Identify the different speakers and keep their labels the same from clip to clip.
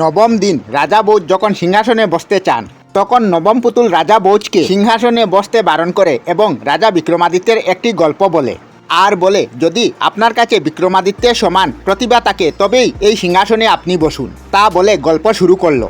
Speaker 1: নবম দিন রাজা বৌজ যখন সিংহাসনে বসতে চান, তখন নবম পুতুল রাজা বৌজকে সিংহাসনে বসতে বারণ করে এবং রাজা বিক্রমাদিত্যের একটি গল্প বলে। আর বলে, যদি আপনার কাছে বিক্রমাদিত্যের সমান প্রতিভা থাকে, তবেই এই সিংহাসনে আপনি বসুন। তা বলে গল্প শুরু করল।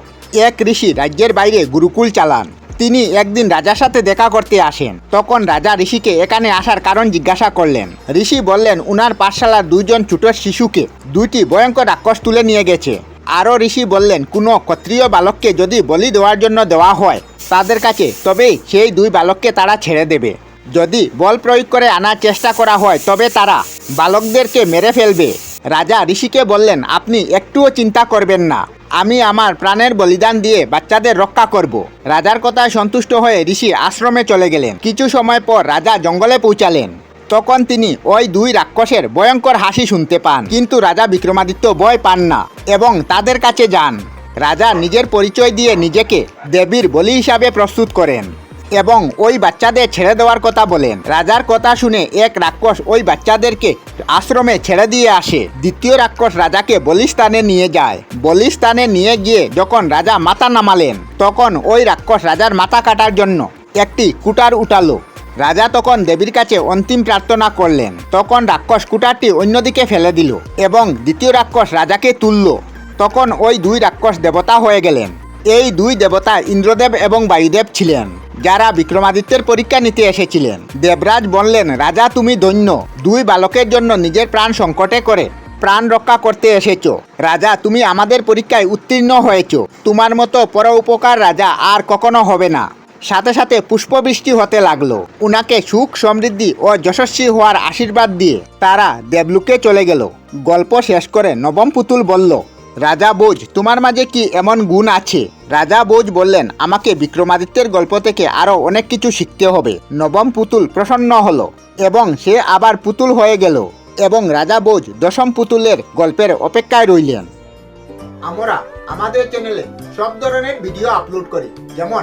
Speaker 1: এক ঋষি রাজ্যের বাইরে গুরুকুল চালান। তিনি একদিন রাজার সাথে দেখা করতে আসেন। তখন রাজা ঋষিকে এখানে আসার কারণ জিজ্ঞাসা করলেন। ঋষি বললেন, উনার পাঠশালার দুইজন ছোট শিশুকে দুইটি ভয়ঙ্কর রাক্ষস তুলে নিয়ে গেছে। আরও ঋষি বললেন, কোনো, ক্ষত্রিয় বালককে যদি বলি দেওয়ার জন্য দেওয়া হয় তাদের কাছে, তবেই সেই দুই বালককে তারা ছেড়ে দেবে। যদি বল প্রয়োগ করে আনার চেষ্টা করা হয়, তবে তারা বালকদেরকে মেরে ফেলবে। রাজা ঋষিকে বললেন, আপনি একটুও চিন্তা করবেন না। আমি আমার প্রাণের বলিদান দিয়ে বাচ্চাদের রক্ষা করব। রাজার কথায় সন্তুষ্ট হয়ে ঋষি আশ্রমে চলে গেলেন। কিছু সময় পর রাজা জঙ্গলে পৌঁছালেন। তখন তিনি ওই দুই রাক্ষসের ভয়ঙ্কর হাসি শুনতে পান। কিন্তু রাজা বিক্রমাদিত্য ভয় পান না এবং তাদের কাছে যান। রাজা নিজের পরিচয় দিয়ে নিজেকে দেবীর বলি হিসাবে প্রস্তুত করেন এবং ওই বাচ্চাদের ছেড়ে দেওয়ার কথা বলেন। রাজার কথা শুনে এক রাক্ষস ওই বাচ্চাদেরকে আশ্রমে ছেড়ে দিয়ে আসে। দ্বিতীয় রাক্ষস রাজাকে বলিস্তানে নিয়ে যায়। বলিস্তানে নিয়ে গিয়ে যখন রাজা মাথা নামালেন, তখন ওই রাক্ষস রাজার মাথা কাটার জন্য একটি কুটার উঠালো। রাজা তখন দেবীর কাছে অন্তিম প্রার্থনা করলেন। তখন রাক্ষস কুটারটি অন্যদিকে ফেলে দিল এবং দ্বিতীয় রাক্ষস রাজাকে তুলল। তখন ওই দুই রাক্ষস দেবতা হয়ে গেলেন। এই দুই দেবতা ইন্দ্রদেব এবং বায়ুদেব ছিলেন, যারা বিক্রমাদিত্যের পরীক্ষা নিতে এসেছিলেন। দেবরাজ বললেন, রাজা, তুমি দৈন্য দুই বালকের জন্য নিজের প্রাণ সংকটে করে প্রাণ রক্ষা করতে এসেছ। রাজা, তুমি আমাদের পরীক্ষায় উত্তীর্ণ হয়েছ। তোমার মতো পর উপকার রাজা আর কখনো হবে না। সাথে সাথে পুষ্পবৃষ্টি হতে লাগল। উনাকে সুখ, সমৃদ্ধি ও যশস্বী হওয়ার আশীর্বাদ দিয়ে তারা দেবলুকে চলে গেল। গল্প শেষ করে নবম পুতুল বলল, রাজা বোঝ তোমার মাঝে কি এমন গুণ আছে? রাজা বোঝ বললেন, আমাকে বিক্রমাদিত্যের গল্প থেকে আরও অনেক কিছু শিখতে হবে। নবম পুতুল প্রসন্ন হলো এবং সে আবার পুতুল হয়ে গেল এবং রাজা বোঝ দশম পুতুলের গল্পের অপেক্ষায় রইলেন। আমরা আমাদের চ্যানেলে সব ধরনের ভিডিও আপলোড করি। যেমন